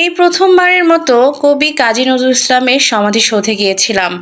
এই প্রথমবারের মতো কবি কাজী নজরুল ইসলামের সমাধিসৌধে গিয়েছিলাম।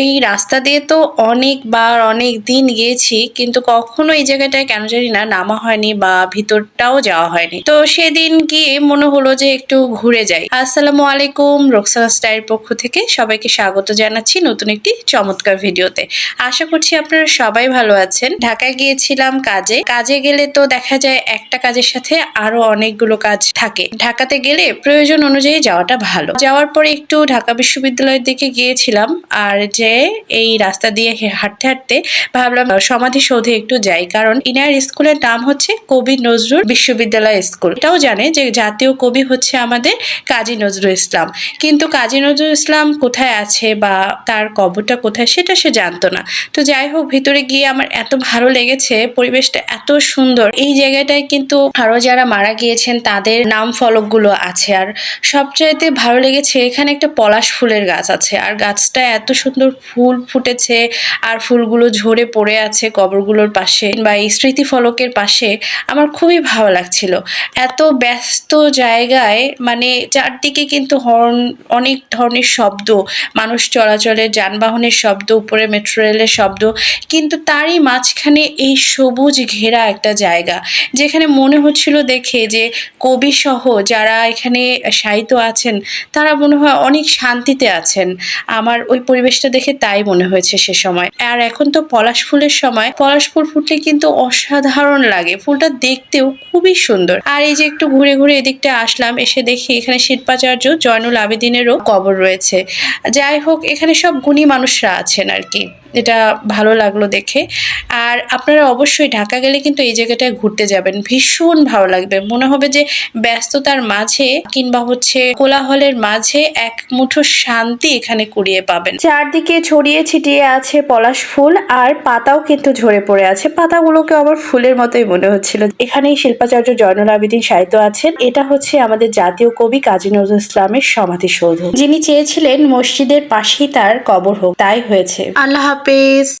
এই রাস্তা দিয়ে তো অনেকবার অনেক দিন গিয়েছি, কিন্তু কখনো এই জায়গাটায় কেন জানি না নামা হয়নি বা ভিতরটাও যাওয়া হয়নি। তো সেদিন গিয়ে মনে হলো যে একটু ঘুরে যাই। আসসালামু আলাইকুম, রোকসানা স্টাইল পক্ষ থেকে সবাইকে স্বাগত জানাচ্ছি নতুন একটি চমৎকার ভিডিওতে। আশা করছি আপনারা সবাই ভালো আছেন। ঢাকায় গিয়েছিলাম কাজে। কাজে গেলে তো দেখা যায় একটা কাজের সাথে আরও অনেকগুলো কাজ থাকে। ঢাকাতে গেলে প্রয়োজন অনুযায়ী যাওয়াটা ভালো। যাওয়ার পরে একটু ঢাকা বিশ্ববিদ্যালয়ের দিকে গিয়েছিলাম আর যে এই রাস্তা দিয়ে হাঁটতে হাঁটতে ভাবলাম সমাধিসৌধে একটু যাই। কারণ ইনার স্কুলের নাম হচ্ছে কবি নজরুল বিশ্ববিদ্যালয় স্কুল। এটাও জানে যে জাতীয় কবি হচ্ছে আমাদের কাজী নজরুল ইসলাম। কিন্তু কাজী নজরুল ইসলাম কোথায় আছে বা তার কবরটা কোথায় সেটা সে জানতো না। তো যাই হোক, ভিতরে গিয়ে আমার এত ভালো লেগেছে, পরিবেশটা এত সুন্দর। এই জায়গাটায় কিন্তু আরও যারা মারা গিয়েছেন, তাদের নাম ফলকগুলো আছে। আর সবচাইতে ভালো লেগেছে এখানে একটা পলাশ ফুলের গাছ আছে। আর গাছটা এত সুন্দর ফুল ফুটেছে আর ফুলগুলো ঝরে পড়ে আছে কবরগুলোর পাশে বা এই স্মৃতি ফলকের পাশে। আমার খুবই ভালো লাগছিল। এত ব্যস্ত জায়গায় মানে চারদিকে কিন্তু হর্ন, অনেক ধরনের শব্দ, মানুষ চলাচলের যানবাহনের শব্দ, উপরে মেট্রো রেলের শব্দ, কিন্তু তারই মাঝখানে এই সবুজ ঘেরা একটা জায়গা। যেখানে মনে হচ্ছিল দেখে যে কবি সহ যারা এখানে সাহিত্য আছেন, তারা মনে হয় অনেক শান্তিতে আছেন। আমার ওই পরিবেশটা দেখে তাই মনে হয়েছে সে সময়। আর এখন তো পলাশ ফুলের সময়। পলাশ ফুল ফুটলে কিন্তু অসাধারণ লাগে। ফুলটা দেখতেও খুবই সুন্দর। আর এই যে একটু ঘুরে ঘুরে এদিকটা আসলাম, এসে দেখি এখানে শিল্পাচার্য জয়নুল আবেদিনেরও কবর রয়েছে। যাই হোক, এখানে সব গুণী মানুষরা আছেন আর কি। এটা ভালো লাগল দেখে। আর আপনারা অবশ্যই ঢাকা গেলে কিন্তু এই জায়গাটায় ঘুরতে যাবেন। ভীষণ ভালো লাগবে। মনে হবে যে ব্যস্ততার মাঝে কিংবা হচ্ছে কোলাহলের মাঝে এক মুঠো শান্তি এখানে কুড়িয়ে পাবেন। চারদিকে ছড়িয়ে ছিটিয়ে আছে পলাশ ফুল আর পাতাও কিন্তু ঝরে পড়ে আছে। পাতাগুলোকে আবার ফুলের মতোই মনে হচ্ছিল। এখানেই শিল্পাচার্য জয়নুল আবেদিন সাহিত্য আছেন। এটা হচ্ছে আমাদের জাতীয় কবি কাজী নজরুল ইসলামের সমাধিসৌধ। যিনি চেয়েছিলেন মসজিদের পাশেই তার কবর হোক তাই হয়েছে। আল্লাহ puppies.